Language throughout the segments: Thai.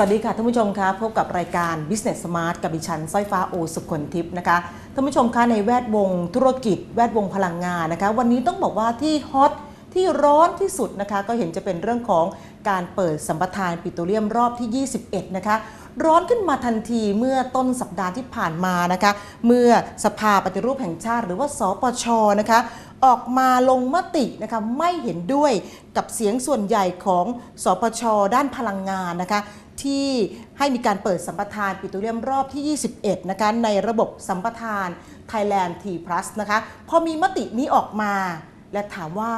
วัสดีค่ะท่านผู้ชมคะพบกับรายการ Business Smart กับดิฉันสร้อยฟ้าโอสุขนทิพย์นะคะท่านผู้ชมคะในแวดวงธุรกิจ แวดวงพลังงานนะคะ วันนี้ต้องบอกว่าที่ฮอตที่ร้อนที่สุดนะคะ ก็เห็นจะเป็นเรื่องของการเปิดสัมปทานปิโตรเลียมรอบที่ 21 นะคะ ร้อนขึ้นมาทันทีเมื่อต้นสัปดาห์ที่ผ่านมานะคะ เมื่อสภาปฏิรูปแห่งชาติ หรือว่าสปชนะคะ ออกมาลงมตินะคะไม่เห็นด้วยกับเสียงส่วนใหญ่ของสปชด้านพลังงานนะคะ ที่ให้มีการเปิดสัมปทานปิโตรเลียมรอบที่ 21 นะคะในระบบสัมปทาน Thailand T Plus นะคะพอมีมตินี้ออกมา และถามว่า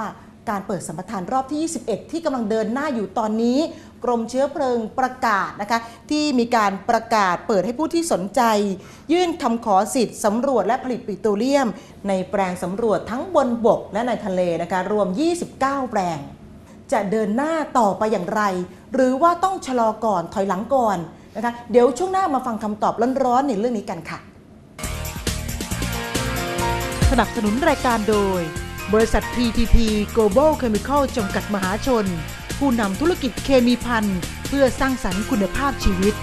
การเปิดสัมปทานรอบที่ 21 ที่กำลังเดินหน้าอยู่ตอนนี้ กรมเชื้อเพลิงประกาศนะคะที่มีการประกาศเปิดให้ผู้ที่สนใจ ยื่นคำขอสิทธิ์สำรวจและผลิตปิโตรเลียม ในแปลงสำรวจทั้งบนบกและในทะเลนะคะรวม 29 แปลง จะเดินหน้าต่อไปอย่างไร หรือว่าต้องชะลอก่อนถอยหลังก่อนนะคะเดี๋ยวช่วงหน้ามาฟังคำตอบร้อนๆในเรื่องนี้กันค่ะ สนับสนุนรายการโดย บริษัท PTT Global Chemical จำกัดมหาชน ผู้นำธุรกิจเคมีพันเพื่อสร้างสรรค์คุณภาพชีวิต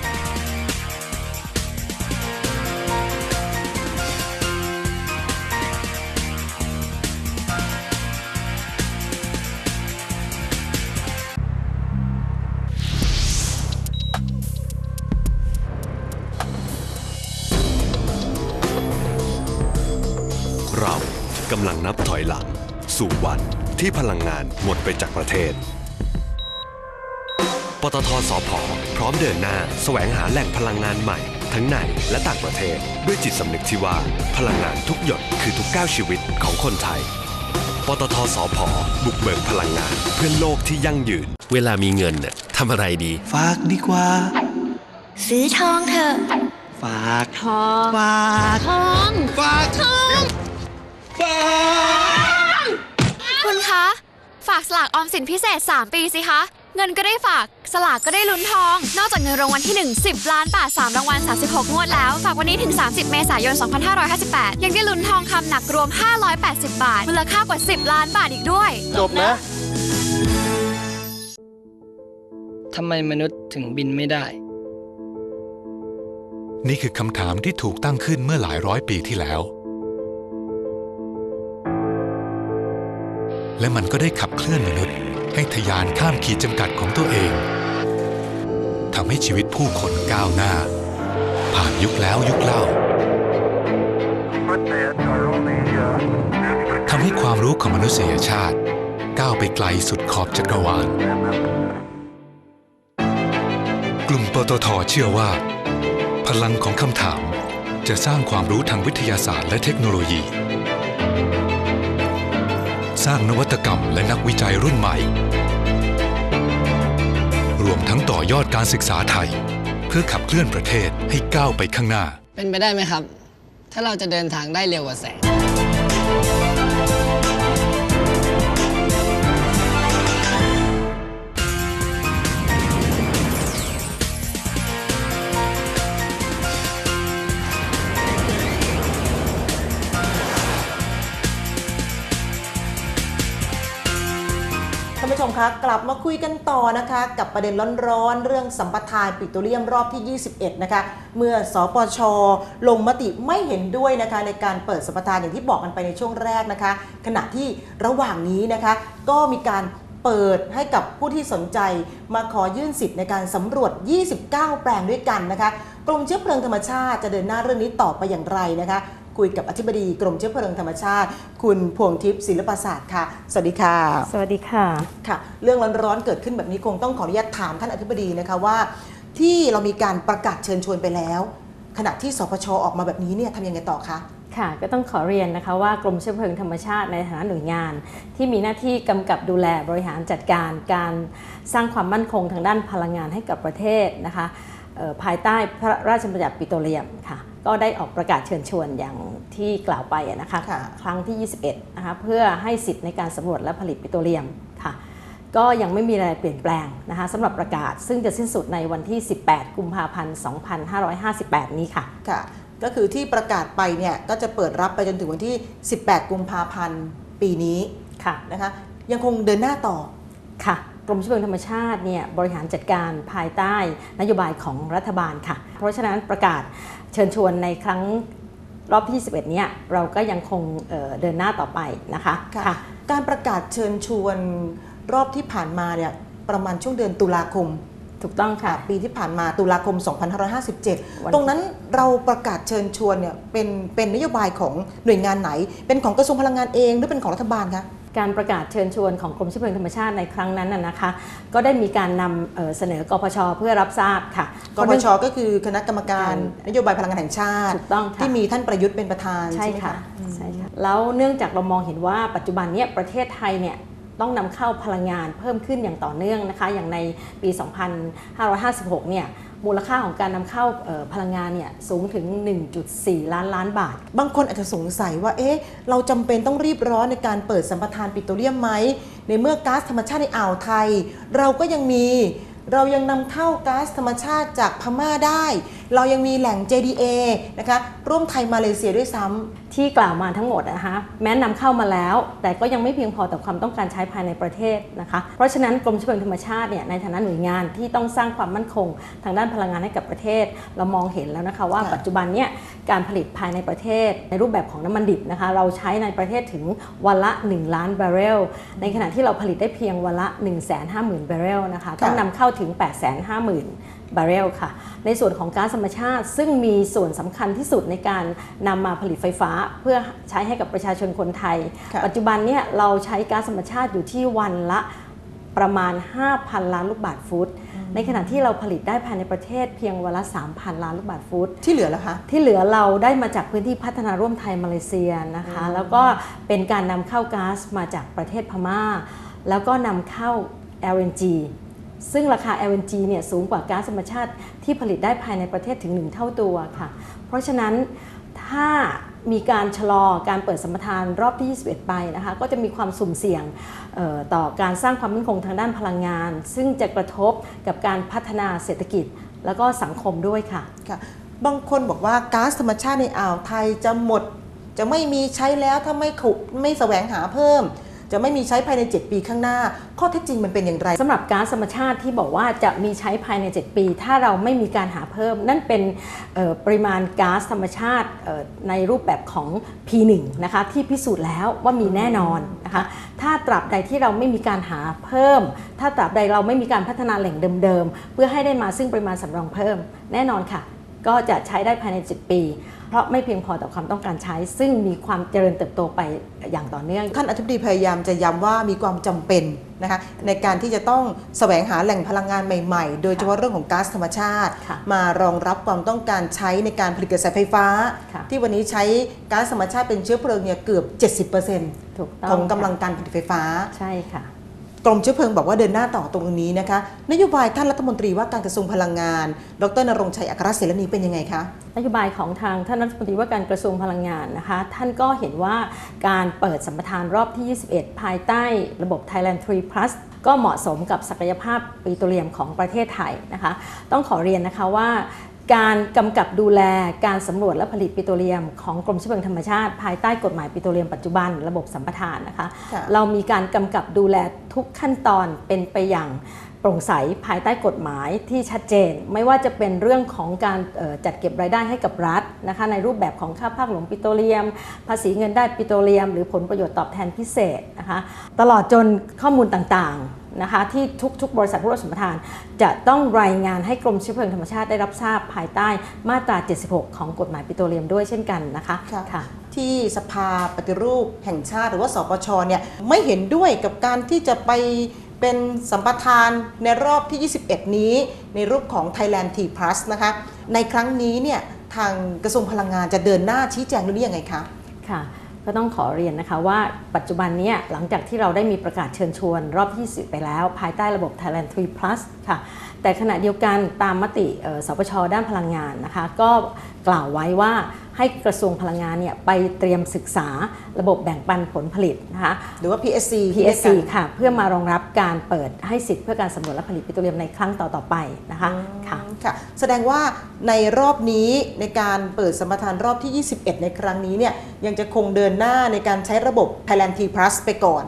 ที่พลังงานหมดไปจากประเทศ ปตทสพพร้อมเดินหน้าแสวงหาแหล่งพลังงานใหม่ ทั้งในและต่างประเทศ ด้วยจิตสำนึกที่ว่า พลังงานทุกหยดคือทุกก้าวชีวิตของคนไทย ปตทสพบุกเบิกพลังงานเพื่อโลกที่ยั่งยืน เวลามีเงินเนี่ยทำอะไรดี ฝากดีกว่า ซื้อทองเถอะ ฝากทอง ฝากทอง ฝากทอง ฝาก คุณคะ ฝากสลากออมสินพิเศษ 3 ปีสิคะ เงินก็ได้ฝาก สลากก็ได้ลุ้นทอง นอกจากเงินรางวัลที่ 1 10 ล้านบาท 3 รางวัล 36 งวดแล้ว ฝากวันนี้ถึง 30 เมษายน 2558 ยังได้ลุ้นทองคำหนักรวม 580 บาท มูลค่ากว่า 10 ล้านบาทอีกด้วย จบนะทำไมมนุษย์ถึงบินไม่ได้ นี่คือคำถามที่ถูกตั้งขึ้นเมื่อหลายร้อยปีที่แล้ว และมันก็ได้ขับเคลื่อนมนุษย์ ให้ทะยานข้ามขีดจำกัดของตัวเองทำให้ชีวิตผู้คนก้าวหน้า ผ่านยุคแล้วยุคเล่าทำให้ความรู้ของมนุษยชาติ ก้าวไปไกลสุดขอบจักรวาล กลุ่มปตทเชื่อว่า พลังของคำถามจะสร้างความรู้ทางวิทยาศาสตร์และเทคโนโลยี ร้างนวัตกรรมและนักวิจัยรุ่นใหม่ รวมทั้งต่อยอดการศึกษาไทย เพื่อขับเคลื่อนประเทศให้ก้าวไปข้างหน้า เป็นไปได้ไหมครับ ถ้าเราจะเดินทางได้เร็วกว่าแสง กลับมาคุยกันต่อนะคะ กับประเด็นร้อนๆ เรื่องสัมปทานปิโตรเลียมรอบที่ 21 นะคะ เมื่อสปช ลงมติไม่เห็นด้วยนะคะ ในการเปิดสัมปทานอย่างที่บอกกันไปในช่วงแรกนะคะ ขณะที่ระหว่างนี้นะคะ ก็มีการเปิดให้กับผู้ที่สนใจมาขอยื่นสิทธิ์ในการสำรวจ 29 แปลงด้วยกันนะคะ กรมเชื้อเพลิงธรรมชาติจะเดินหน้าเรื่องนี้ต่อไปอย่างไรนะคะ คุยกับอธิบดีกรมเชื้อเพลิงธรรมชาติ คุณพวงทิพย์ศิลปศาสตร์ค่ะ สวัสดีค่ะ สวัสดีค่ะค่ะ เรื่องร้อนๆเกิดขึ้นแบบนี้คงต้องขออนุญาตถามท่านอธิบดีนะคะว่า ที่เรามีการประกาศเชิญชวนไปแล้ว ขณะที่สพชออกมาแบบนี้เนี่ยทำยังไงต่อคะค่ะก็ต้องขอเรียนนะคะว่ากรมเชื้อเพลิงธรรมชาติในฐานะหน่วยงาน ที่มีหน้าที่กำกับดูแลบริหารจัดการการสร้างความมั่นคงทางด้านพลังงานให้กับประเทศนะคะเอ่อภายใต้พระราชบัญญัติปิโตรเลียมค่ะ ก็ได้ออกประกาศเชิญชวนอย่างที่กล่าวไปอะนะคะค่ะครั้งที่ 21 นะคะเพื่อให้สิทธิ์ในการสำรวจและผลิตปิโตรเลียมค่ะ ก็ยังไม่มีอะไรเปลี่ยนแปลงนะคะสำหรับประกาศซึ่งจะสิ้นสุดในวันที่ 18 กุมภาพันธ์ 2558 นี้ค่ะค่ะ ก็คือที่ประกาศไปเนี่ยก็จะเปิดรับไปจนถึงวันที่ 18 กุมภาพันธ์ปีนี้ค่ะนะคะยังคงเดินหน้าต่อค่ะกรมเชื้อเพลิงธรรมชาติเนี่ยบริหารจัดการภายใต้นโยบายของรัฐบาลค่ะ เพราะฉะนั้นประกาศ เชิญชวนในครั้งรอบที่21เนี่ยเราก็ยังคงเอ่อเดินหน้าต่อไปนะคะค่ะการประกาศเชิญชวนรอบที่ผ่านมาเนี่ยประมาณช่วงเดือนตุลาคม ถูกต้องค่ะ ปีที่ผ่านมาตุลาคม 2557วันตรงนั้นเราประกาศเชิญชวนเนี่ยเป็นเป็นนโยบายของหน่วยงานไหน เป็นของกระทรวงพลังงานเองหรือเป็นของรัฐบาลคะ การประกาศเชิญชวนของกรมเชื้อเพลิงธรรมชาติในครั้งนั้นนะนะคะ ก็ได้มีการนำเอ่อเสนอกพชเพื่อรับทราบค่ะกพชก็คือคณะกรรมการนโยบายพลังงานแห่งชาติถูกต้องค่ะที่มีท่านประยุทธ์เป็นประธานใช่ใช่ไหมค่ะคะใช่ค่ะแล้วเนื่องจากเรามองเห็นว่าปัจจุบันเนี้ประเทศไทยเนี่ยต้องนำเข้าพลังงานเพิ่มขึ้นอย่างต่อเนื่องนะคะ อย่างในปี 2556 เนี่ย มูลค่าของการนำเข้าพลังงานเนี่ยสูงถึง 1.4 ล้านล้านบาท บางคนอาจจะสงสัยว่าเอ๊ะเราจำเป็นต้องรีบร้อนในการเปิดสัมปทานปิโตรเลียมไหม ในเมื่อก๊าซธรรมชาติในอ่าวไทย เราก็ยังมี เรายังนำเข้าก๊าซธรรมชาติจากพม่าได้ เรายังมีแหล่ง JDA นะคะร่วมไทยมาเลเซียด้วยซ้ำ ที่กล่าวมาทั้งหมดนะคะแม้นำเข้ามาแล้ว แต่ก็ยังไม่เพียงพอต่อความต้องการใช้ภายในประเทศนะคะ เพราะฉะนั้นกรมเชื้อเพลิงธรรมชาติเนี่ยในฐานะหน่วยงานที่ต้องสร้างความมั่นคง ทางด้านพลังงานให้กับประเทศ เรามองเห็นแล้วนะคะว่าค่ะ ปัจจุบันเนี่ยการผลิตภายในประเทศ ในรูปแบบของน้ำมันดิบนะคะเราใช้ในประเทศถึงวันละ 1 ล้านบาร์เรลในขณะที่เราผลิตได้เพียงวันละ 1 5 0 0 0 0 บาร์เรลนะคะต้องนำเข้าถึง 8 5 0 0 0 0 บาร์เรลค่ะ ในส่วนของก๊าซธรรมชาติ ซึ่งมีส่วนสำคัญที่สุดในการนำมาผลิตไฟฟ้า เพื่อใช้ให้กับประชาชนคนไทยค่ะปัจจุบันเนี่ยเราใช้ก๊าซธรรมชาติอยู่ที่วันละประมาณ 5,000 ล้านลูกบาศก์ฟุต ในขณะที่เราผลิตได้ภายในประเทศเพียงวันละ 3,000 ล้านลูกบาศก์ฟุต ที่เหลือแล้วคะ ที่เหลือเราได้มาจากพื้นที่พัฒนาร่วมไทยมาเลเซียนะคะ แล้วก็เป็นการนำเข้าก๊าซมาจากประเทศพม่า แล้วก็นำเข้า LNG ซึ่งราคา LNG เนี่ยสูงกว่าก๊าซธรรมชาติที่ผลิตได้ภายในประเทศถึง 1 เท่าตัวค่ะ เพราะฉะนั้นถ้ามีการชะลอการเปิดสมปทานรอบที่ 21 ไปนะคะ ก็จะมีความสุ่มเสี่ยงต่อการสร้างความมั่นคงทางด้านพลังงาน ซึ่งจะกระทบกับการพัฒนาเศรษฐกิจ แล้วก็สังคมด้วยค่ะค่ะ บางคนบอกว่าก๊าซธรรมชาติในอ่าวไทยจะหมด จะไม่มีใช้แล้วถ้าไม่ขุดไม่แสวงหาเพิ่ม จะไม่มีใช้ภายใน 7 ปีข้างหน้า ข้อเท็จจริงมันเป็นอย่างไรสำหรับก๊าซธรรมชาติที่บอกว่าจะมีใช้ภายใน 7 ปี ถ้าเราไม่มีการหาเพิ่ม นั่นเป็นปริมาณก๊าซธรรมชาติในรูปแบบของ P1 นะคะที่พิสูจน์แล้วว่ามีแน่นอนนะคะถ้าตราบใดที่เราไม่มีการหาเพิ่ม ถ้าตราบใดเราไม่มีการพัฒนาแหล่งเดิมๆเพื่อให้ได้มาซึ่งปริมาณสำรองเพิ่ม แน่นอนค่ะ ก็จะใช้ได้ภายใน 7 ปี เพราะไม่เพียงพอต่อความต้องการใช้ ซึ่งมีความเจริญเติบโตไปอย่างต่อเนื่อง ท่านอธิบดีพยายามจะย้ำว่ามีความจำเป็นนะคะในการที่จะต้องแสวงหาแหล่งพลังงานใหม่ๆ โดยเฉพาะเรื่องของก๊าซธรรมชาติค่ะมารองรับความต้องการใช้ในการผลิตกระแสไฟฟ้าค่ะที่วันนี้ใช้ก๊าซธรรมชาติเป็นเชื้อเพลิงเนี่ยเกือบ 70%ถูกต้องของกำลังค่ะการผลิตไฟฟ้าใช่ค่ะ กรมเชื้อเพลิงบอกว่าเดินหน้าต่อตรงนี้นะคะ นโยบายท่านรัฐมนตรีว่าการกระทรวงพลังงาน ดรนรงชัยอัครเสรณีเป็นยังไงคะนโยบายของทางท่านรัฐมนตรีว่าการกระทรวงพลังงานนะคะ ท่านก็เห็นว่าการเปิดสัมปทานรอบที่ 21 ภายใต้ระบบ Thailand 3 Plus ก็เหมาะสมกับศักยภาพปิโตรเลียมของประเทศไทยนะคะ ต้องขอเรียนนะคะว่า การกำกับดูแลการสำรวจและผลิตปิโตรเลียม ของกรมเชื้อเพลิงธรรมชาติ ภายใต้กฎหมายปิโตรเลียมปัจจุบันระบบสัมปทานนะคะค่ะเรามีการกำกับดูแลทุกขั้นตอนเป็นไปอย่างโปร่งใสภายใต้กฎหมายที่ชัดเจน ไม่ว่าจะเป็นเรื่องของการเอ่อจัดเก็บรายได้ให้กับรัฐนะคะในรูปแบบของค่าภาคหลวงปิโตรเลียม ภาษีเงินได้ปิโตรเลียม หรือผลประโยชน์ตอบแทนพิเศษนะคะตลอดจนข้อมูลต่างๆ นะคะที่ทุกๆ บริษัทผู้รับสัมปทาน จะต้องรายงานให้กรมเชื้อเพลิงธรรมชาติได้รับทราบภายใต้มาตรา 76 ของกฎหมายปิโตรเลียมด้วยเช่นกันนะคะค่ะที่สภาปฏิรูปแห่งชาติหรือว่าสปชเนี่ยไม่เห็นด้วยกับการที่จะไปเป็นสัมปทานในรอบที่ 21 นี้ ในรูปของ Thailand T Plus นะคะ ในครั้งนี้เนี่ยทางกระทรวงพลังงานจะเดินหน้าชี้แจงเรื่องนี้ยังไงคะ ค่ะ ก็ต้องขอเรียนนะคะว่าปัจจุบันนี้หลังจากที่เราได้มีประกาศเชิญชวน รอบที่10ไปแล้ว ภายใต้ระบบ Thailand 3 Plus ค่ะ แต่ขณะเดียวกันตามมติเอ่อสปชด้านพลังงานนะคะ ก็กล่าวไว้ว่า ให้กระทรวงพลังงานเนี่ยไปเตรียมศึกษาระบบแบ่งปันผลผลิตนะคะหรือว่า PSC ที่ PSC เรียกกันค่ะ เพื่อมารองรับการเปิดให้สิทธิ์เพื่อการสำรวจและผลิตปิโตรเลียมในครั้งต่อๆไปนะคะค่ะค่ะ แสดงว่าในรอบนี้ในการเปิดสัมปทานรอบที่ 21 ในครั้งนี้เนี่ยยังจะคงเดินหน้าในการใช้ระบบ Thailand T Plus ไปก่อน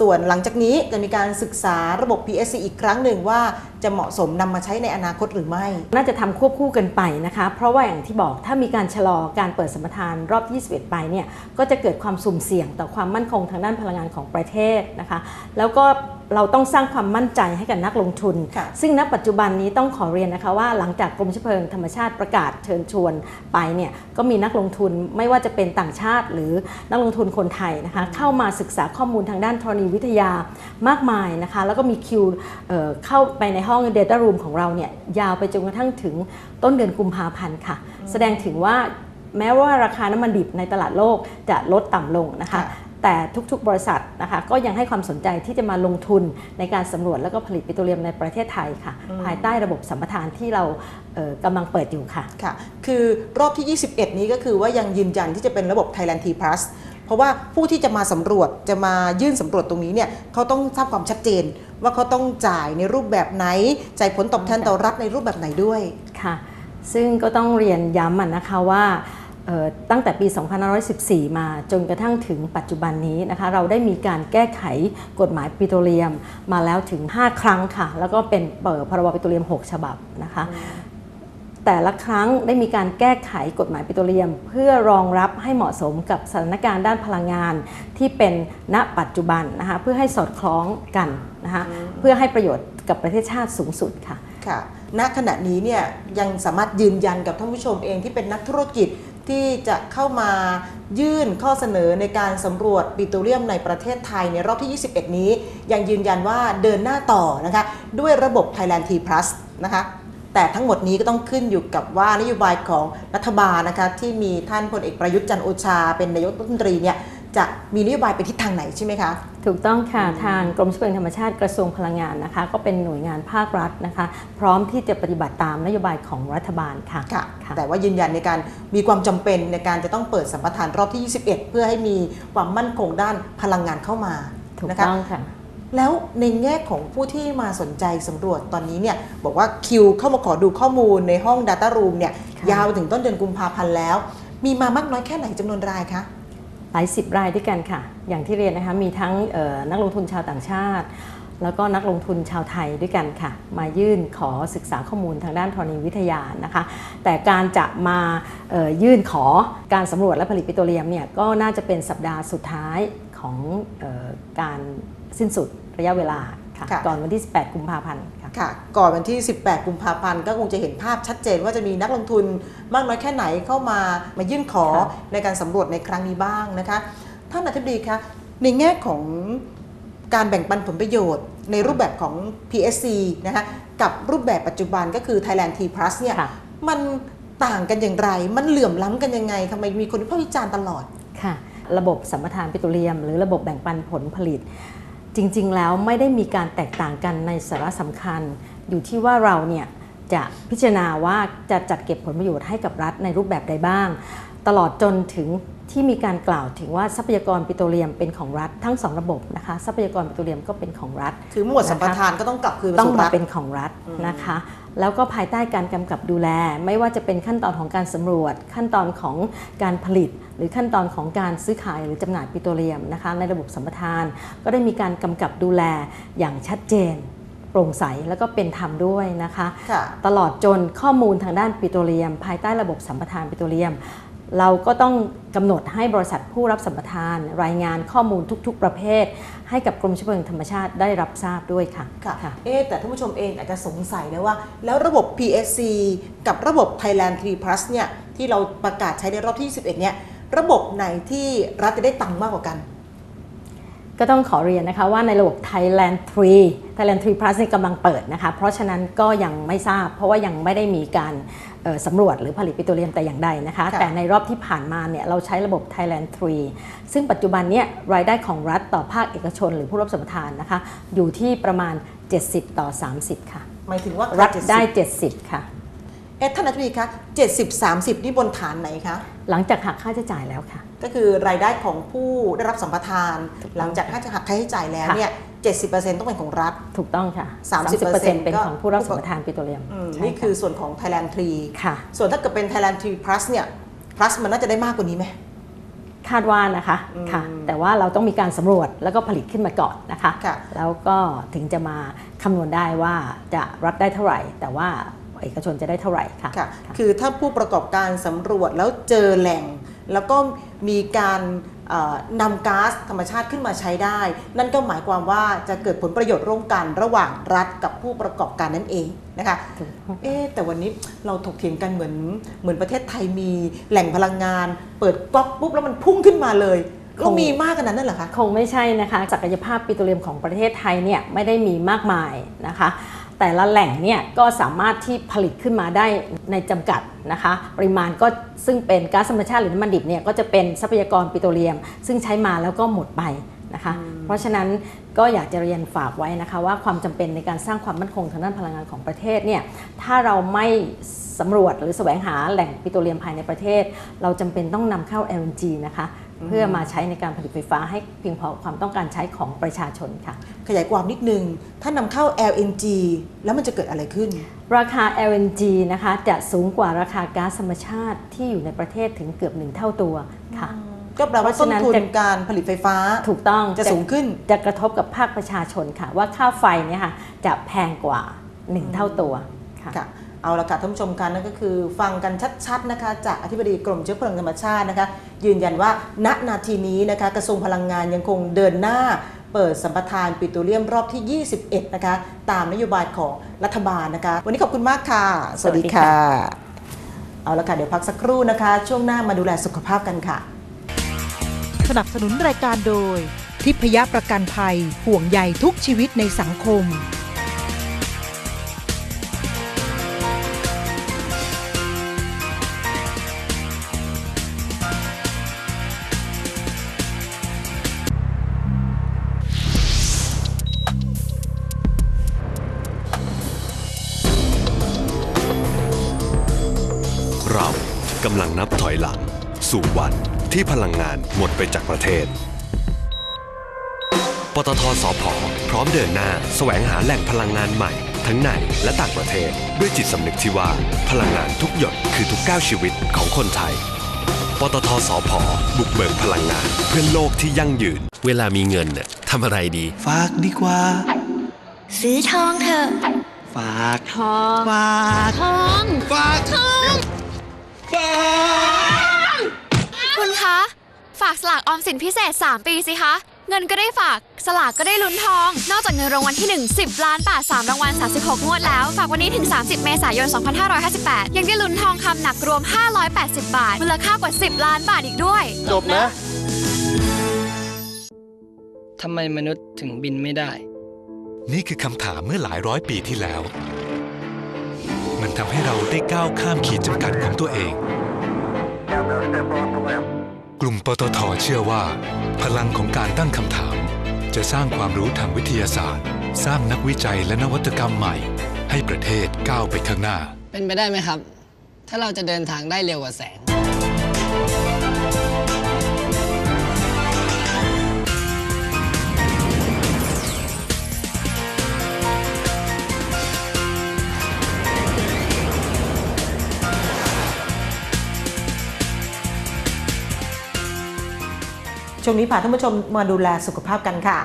ส่วนหลังจากนี้จะมีการศึกษาระบบ PSC อีกครั้งหนึ่งว่า จะเหมาะสมนำมาใช้ในอนาคตหรือไม่ น่าจะทำควบคู่กันไปนะคะ เพราะว่าอย่างที่บอกถ้ามีการชะลอการเปิดสัมปทานรอบ 21 ไปเนี่ยก็จะเกิดความสุ่มเสี่ยงต่อความมั่นคงทางด้านพลังงานของประเทศนะคะ แล้วก็เราต้องสร้างความมั่นใจให้กับนักลงทุนค่ะซึ่งณปัจจุบันนี้ต้องขอเรียนนะคะว่าหลังจากกรมเชื้อเพลิงธรรมชาติประกาศเชิญชวนไปเนี่ยก็มีนักลงทุนไม่ว่าจะเป็นต่างชาติ หรือนักลงทุนคนไทยนะคะเข้ามาศึกษาข้อมูลทางด้านธรณีวิทยามากมายนะคะแล้วก็มีคิวเอ่อเข้าไปในห้อง Data Room ของเราเนี่ยยาวไปจนกระทั่งถึงต้นเดือนกุมภาพันธ์ค่ะ แสดงถึงว่าแม้ว่าราคาน้ำมันดิบในตลาดโลกจะลดต่ำลงนะคะค่ะแต่ทุกๆ บริษัทนะคะก็ยังให้ความสนใจที่จะมาลงทุนในการสำรวจและก็ผลิตปิโตรเลียมในประเทศไทยค่ะ ภายใต้ระบบสัมปทานที่เราเอ่อกำลังเปิดอยู่ค่ะค่ะ คือรอบที่ 21 นี้ก็คือว่ายังยืนยันที่จะเป็นระบบ Thailand T Plus เพราะว่าผู้ที่จะมาสำรวจจะมายื่นสำรวจตรงนี้เนี่ยเขาต้องทราบความชัดเจน ว่าเขาต้องจ่ายในรูปแบบไหนจ่ายผลตอบแทนต่อรัฐในรูปแบบไหนด้วยค่ะ ซึ่งก็ต้องเรียนย้ำอะนะคะว่าตั้งแต่ปี 2514 มาจนกระทั่งถึงปัจจุบันนี้นะคะ เราได้มีการแก้ไขกฎหมายปิโตรเลียมมาแล้วถึง 5 ครั้งค่ะ แล้วก็เป็นเปิดพรบปิโตรเลียม 6 ฉบับนะคะ แต่ละครั้งได้มีการแก้ไขกฎหมายปิโตรเลียม เพื่อรองรับให้เหมาะสมกับสถานการณ์ด้านพลังงาน ที่เป็นณปัจจุบันนะคะเพื่อให้สอดคล้องกันนะคะเพื่อให้ประโยชน์กับประเทศชาติสูงสุดค่ะค่ะณขณะนี้เนี่ยยังสามารถยืนยันกับท่านผู้ชมเองที่เป็นนักธุรกิจที่จะเข้ามายื่นข้อเสนอในการสำรวจปิโตรเลียมในประเทศไทยในรอบที่ 21 นี้ ยังยืนยันว่าเดินหน้าต่อนะคะด้วยระบบ Thailand T Plus นะคะ แต่ทั้งหมดนี้ก็ต้องขึ้นอยู่กับว่านโยบายของรัฐบาลนะคะที่มีท่านพลเอกประยุทธ์จันทร์โอชา เป็นนายกรัฐมนตรีเนี่ยจะมีนโยบายไปทิศทางไหนใช่ไหมคะ ถูกต้องค่ะ ทางกรมทรัพยากรธรรมชาติกระทรวงพลังงานนะคะ ก็เป็นหน่วยงานภาครัฐนะคะ พร้อมที่จะปฏิบัติตามนโยบายของรัฐบาลค่ะค่ะค่ะแต่ว่ายืนยันในการมีความจำเป็นในการจะต้องเปิดสัมปทานรอบที่ 21 เพื่อให้มีความมั่นคงด้านพลังงานเข้ามาถูกนะคะต้องค่ะ แล้วในแง่ของผู้ที่มาสนใจสำรวจตอนนี้เนี่ยบอกว่าคิวเข้ามาขอดูข้อมูลในห้อง Data Room เนี่ยค่ะยาวไปถึงต้นเดือนกุมภาพันธ์แล้ว มีมามากน้อยแค่ไหนจำนวนรายคะหลายสิบรายด้วยกันค่ะ อย่างที่เรียนนะคะมีทั้งเอ่อนักลงทุนชาวต่างชาติ แล้วก็นักลงทุนชาวไทยด้วยกันค่ะ มายื่นขอศึกษาข้อมูลทางด้านธรณีวิทยานะคะ แต่การจะมาเอ่อยื่นขอการสำรวจและผลิตปิโตรเลียมเนี่ยก็น่าจะเป็นสัปดาห์สุดท้ายของเออการ สิ้นสุดระยะเวลาค่ะค่ะ ก่อนวันที่ 18 กุมภาพันธ์ค่ะ ค่ะ ก่อนวันที่ 18 กุมภาพันธ์ก็คงจะเห็นภาพชัดเจนว่าจะมีนักลงทุนมากน้อยแค่ไหนเข้ามามายื่นขอค่ะ ในการสำรวจในครั้งนี้บ้างนะคะ ท่านอธิบดีคะในแง่ของการแบ่งปันผลประโยชน์ ในรูปแบบของ PSC นะคะกับรูปแบบปัจจุบันก็คือ Thailand T Plus เนี่ยค่ะ มันต่างกันอย่างไร มันเหลื่อมล้ำกันยังไงทำไมมีคนวิพากษ์วิจารณ์ตลอด ค่ะ ระบบสัมปทานปิโตรเลียม หรือระบบแบ่งปันผลผลิต จริงๆ แล้วไม่ได้มีการแตกต่างกันในสาระสำคัญ อยู่ที่ว่าเราเนี่ยจะพิจารณาว่าจะจัดเก็บผลประโยชน์ให้กับรัฐในรูปแบบใดบ้าง ตลอดจนถึงที่มีการกล่าวถึงว่าทรัพยากรปิโตรเลียมเป็นของรัฐทั้งสองระบบนะคะทรัพยากรปิโตรเลียมก็เป็นของรัฐ คือหมวดสัมปทานก็ต้องกลับคืนต้องสู่มารัฐเป็นของรัฐนะคะ แล้วก็ภายใต้การกำกับดูแล ไม่ว่าจะเป็นขั้นตอนของการสำรวจขั้นตอนของการผลิต หรือขั้นตอนของการซื้อขายหรือจำหน่ายปิโตรเลียมนะคะในระบบสัมปทาน ก็ได้มีการกำกับดูแลอย่างชัดเจนโปร่งใสแล้วก็เป็นธรรมด้วยนะคะค่ะตลอดจนข้อมูลทางด้านปิโตรเลียม ภายใต้ระบบสัมปทานปิโตรเลียม เราก็ต้องกำหนดให้บริษัทผู้รับสัมปทาน รายงานข้อมูลทุก ๆ ประเภท ให้กับกรมเชื้อเพลิงธรรมชาติได้รับทราบด้วยค่ะค่ะเอ๊ะแต่ท่านผู้ชมเองอาจจะสงสัยนะว่า แล้วระบบ PSC กับระบบ Thailand 3 Plus เนี่ยที่เราประกาศใช้ในรอบที่ 11 เนี่ย ระบบไหนที่รัฐจะได้ตังค์มากกว่ากัน ก็ต้องขอเรียนนะคะว่าในระบบ Thailand 3 Thailand 3 Plus นี่กำลังเปิดนะคะ เพราะฉะนั้นก็ยังไม่ทราบ เพราะว่ายังไม่ได้มีการเอ่อสำรวจหรือผลิตปิโตรเลียมแต่อย่างใดนะคะค่ะแต่ในรอบที่ผ่านมาเนี่ยเราใช้ระบบ Thailand 3 ซึ่งปัจจุบันเนี่ยรายได้ของรัฐต่อภาคเอกชน หรือผู้รับสัมปทานนะคะ อยู่ที่ประมาณ 70 ต่อ 30 ค่ะ หมายถึงว่ารัฐ70ได้ 70 ค่ะ เอ๊ะท่านอธิบดีคะ70 30 นี่บนฐานไหนคะ หลังจากหักค่าใช้จ่ายแล้วค่ะ ก็คือรายได้ของผู้ได้รับสัมปทาน หลังจากหักหักค่าใช้จ่ายแล้วค่ะเนี่ย70%ต้องเป็นของรัฐ ถูกต้องค่ะ 30% 30%เป็นก็ของผู้รับสัมปทานปิโตรเลียมอืมใช่นี่ะคือส่วนของ Thailand 3ค่ะ ส่วนถ้าเกิดเป็น Thailand 3 Plus เนี่ย Plus มันน่าจะได้มากกว่านี้ไหมคาดว่านะคะอืมค่ะ แต่ว่าเราต้องมีการสำรวจแล้วก็ผลิตขึ้นมาก่อนนะคะค่ะแล้วก็ถึงจะมาคำนวณได้ว่าจะรัฐได้เท่าไหร่ แต่ว่า เอกชนจะได้เท่าไหร่ค่ะค่ะ คือถ้าผู้ประกอบการสำรวจแล้วเจอแหล่ง แล้วก็มีการเอ่อนำก๊าซธรรมชาติขึ้นมาใช้ได้ นั่นก็หมายความว่าจะเกิดผลประโยชน์ร่วมกันระหว่างรัฐกับผู้ประกอบการนั่นเองนะคะถูกต้องเอ๊ะแต่วันนี้เราถกเถียงกันเหมือนเหมือนประเทศไทยมีแหล่งพลังงาน เปิดก๊อกปุ๊บแล้วมันพุ่งขึ้นมาเลยเรามีมากขนาดนั้นเหรอคะ คงไม่ใช่นะคะศักยภาพปิโตรเลียมของประเทศไทยเนี่ยไม่ได้มีมากมายนะคะ แต่ละแหล่งเนี่ยก็สามารถที่ผลิตขึ้นมาได้ในจำกัดนะคะ ปริมาณก็ซึ่งเป็นก๊าซธรรมชาติหรือน้ำมันดิบเนี่ยก็จะเป็นทรัพยากรปิโตรเลียม ซึ่งใช้มาแล้วก็หมดไปนะคะ เพราะฉะนั้นก็อยากจะเรียนฝากไว้นะคะ ว่าความจำเป็นในการสร้างความมั่นคงทางด้านพลังงานของประเทศเนี่ยถ้าเราไม่สำรวจหรือแสวงหาแหล่งปิโตรเลียมภายในประเทศ เราจำเป็นต้องนำเข้า LNG นะคะ เพื่อมาใช้ในการผลิตไฟฟ้าให้เพียงพอความต้องการใช้ของประชาชนค่ะ ขยายความนิดนึง ถ้านำเข้า LNG แล้วมันจะเกิดอะไรขึ้น ราคา LNG นะคะจะสูงกว่าราคาก๊าซธรรมชาติที่อยู่ในประเทศถึงเกือบหนึ่งเท่าตัวค่ะก็แปลว่าเพราะต้นฉะนั้นทุนจะการผลิตไฟฟ้าถูกต้องจะสูงขึ้นจะกระทบกับภาคประชาชนค่ะ ว่าค่าไฟเนี่ยค่ะจะแพงกว่า 1 เท่าตัวค่ะค่ะ เอาละค่ะท่านผู้ชมคะนั่นก็คือ ฟังกันชัดๆนะคะ จากอธิบดีกรมเชื้อเพลิงธรรมชาตินะคะ ยืนยันว่าณนาทีนี้นะคะกระทรวงพลังงานยังคงเดินหน้า เปิดสัมปทานปิโตรเลียมรอบที่ 21 นะคะ ตามนโยบายของรัฐบาลนะคะ วันนี้ขอบคุณมากค่ะ สวัสดีค่ะ เอาละค่ะเดี๋ยวพักสักครู่นะคะ ช่วงหน้ามาดูแลสุขภาพกันค่ะ สนับสนุนรายการโดย ทิพยประกันภัยห่วงใยทุกชีวิตในสังคม ที่พลังงานหมดไปจากประเทศ ปตทสพพร้อมเดินหน้าแสวงหาแหล่งพลังงานใหม่ ทั้งในและต่างประเทศ ด้วยจิตสำนึกที่ว่า พลังงานทุกหยดคือทุกก้าวชีวิตของคนไทย ปตทสพบุกเบิกพลังงานเพื่อโลกที่ยั่งยืน เวลามีเงินน่ะทำอะไรดี ฝากดีกว่า ซื้อทองเถอะ ฝากทอง ฝากทอง ฝากทอง ฝาก คุณคะ ฝากสลากออมสินพิเศษ 3 ปีสิคะ เงินก็ได้ฝากสลากก็ได้ลุ้นทอง นอกจากเงินรางวัลที่ 1 10 ล้านบาท3รางวัล 36 งวดแล้ว ฝากวันนี้ถึง 30 เมษายน 2558 ยังได้ลุ้นทองคำหนักรวม 580 บาท มูลค่ากว่า 10 ล้านบาทอีกด้วย จบนะทำไมมนุษย์ถึงบินไม่ได้ นี่คือคำถามเมื่อหลายร้อยปีที่แล้ว มันทำให้เราได้ก้าวข้ามขีดจำกัดของตัวเอง กลุ่มปตทเชื่อว่า พลังของการตั้งคำถาม จะสร้างความรู้ทางวิทยาศาสตร์ สร้างนักวิจัยและนวัตกรรมใหม่ ให้ประเทศก้าวไปข้างหน้า เป็นไปได้ไหมครับ ถ้าเราจะเดินทางได้เร็วกว่าแสง ช่วงนี้พาท่านผู้ชมมาดูแลสุขภาพกันค่ะ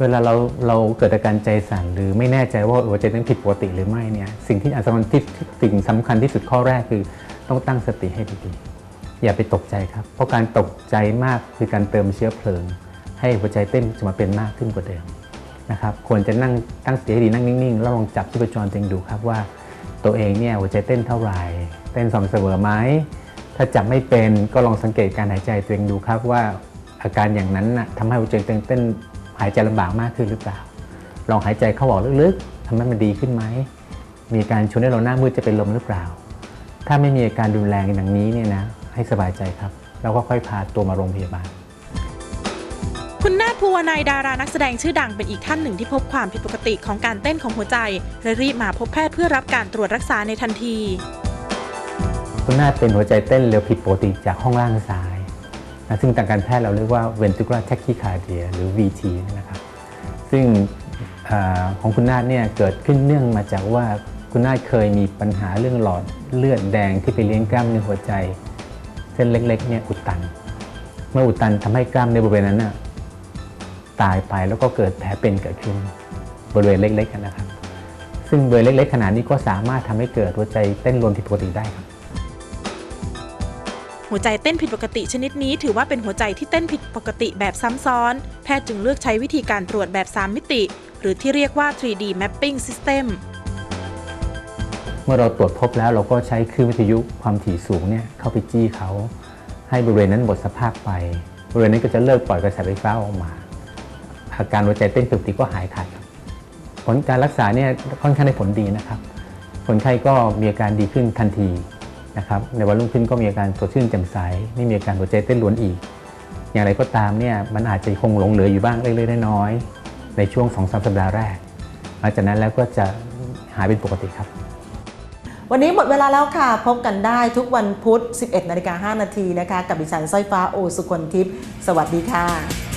เวลาเราเราเกิดอาการใจสั่นหรือไม่แน่ใจว่าหัวใจนั้นผิดปกติหรือไม่เนี่ยสิ่งที่อาจจะมันที่สิ่งสำคัญที่สุดข้อแรกคือต้องตั้งสติให้ดีๆอย่าไปตกใจครับ เพราะการตกใจมากคือการเติมเชื้อเพลิง ให้หัวใจเต้นจะมาเป็นมากขึ้นกว่าเดิมนะครับควรจะนั่งตั้งสติให้ดีนั่งนิ่งๆแล้วลองจับชีพจรตัวเองดูครับว่า ตัวเองเนี่ยหัวใจเต้นเท่าไหร่เต้นสม่ำเสมอไหมถ้าจับไม่เป็นก็ลองสังเกตการหายใจตัวเองดูครับว่า อาการอย่างนั้นนะทำให้หัวใจเต้นเต้นหายใจลำบากมากขึ้นหรือเปล่า ลองหายใจเข้าออกลึกๆทำให้มันดีขึ้นไหม มีการชวนให้เราหน้ามืดจะเป็นลมหรือเปล่า ถ้าไม่มีอาการรุนแรงอย่างนี้เนี่ยนะ ให้สบายใจครับ แล้วก็ค่อยพาตัวมาโรงพยาบาล คุณนาถภูวนายดารานักแสดงชื่อดังเป็นอีกท่านหนึ่งที่พบความผิดปกติของการเต้นของหัวใจและรีบมาพบแพทย์เพื่อรับการตรวจรักษาในทันที คุณนาฏเป็นหัวใจเต้นเร็วผิดปกติจากห้องล่างซ้ายนะ ซึ่งทางการแพทย์เราเรียกว่า ventricular tachycardia หรือ VT นะครับซึ่งอของคุณนาฏเนี่ยเกิดขึ้นเนื่องมาจากว่าคุณนาฏเคยมีปัญหาเรื่องหลอดเลือดแดงที่ไปเลี้ยงกล้ามเนื้อหัวใจเส้นเล็กๆเนี่ยอุดตัน เมื่ออุดตันทำให้กล้ามในบริเวณนั้นน่ะตายไปแล้วก็เกิดแผลเป็นเกิดขึ้นบริเวณเล็กๆนะครับ ซึ่งบริเวณเล็กๆขนาดนี้ก็สามารถทำให้เกิดหัวใจเต้นรวนผิดปกติได้ครับ หัวใจเต้นผิดปกติชนิดนี้ถือว่าเป็นหัวใจที่เต้นผิดปกติแบบซ้ำซ้อน แพทย์จึงเลือกใช้วิธีการตรวจแบบ 3 มิติ หรือที่เรียกว่า 3D mapping system เมื่อเราตรวจพบแล้วเราก็ใช้คลื่นวิทยุความถี่สูงเนี่ยเข้าไปจี้เขาให้บริเวณนั้นหมดสภาพไป บริเวณนั้นก็จะเลิกปล่อยกระแสไฟฟ้าออกมาอาการหัวใจเต้นผิดปกติก็หายขาดผลการรักษาเนี่ยค่อนข้างได้ผลดีนะครับ คนไข้ก็มีอาการดีขึ้นทันที นะครับในวันรุ่งขึ้นก็มีอาการสดชื่นแจ่มใสไม่มีอาการหัวใจเต้นรวนอีก อย่างไรก็ตามเนี่ยมันอาจจะคงหลงเหลืออยู่บ้างเล็กๆน้อยๆในช่วง2-3สัปดาห์แรกหลังจากนั้นแล้วก็จะหายเป็นปกติครับ วันนี้หมดเวลาแล้วค่ะ พบกันได้ทุกวันพุธ 11นาฬิกา5นาทีนะคะ กับดิฉันสร้อยฟ้าโอสุคนทิพย์สวัสดีค่ะ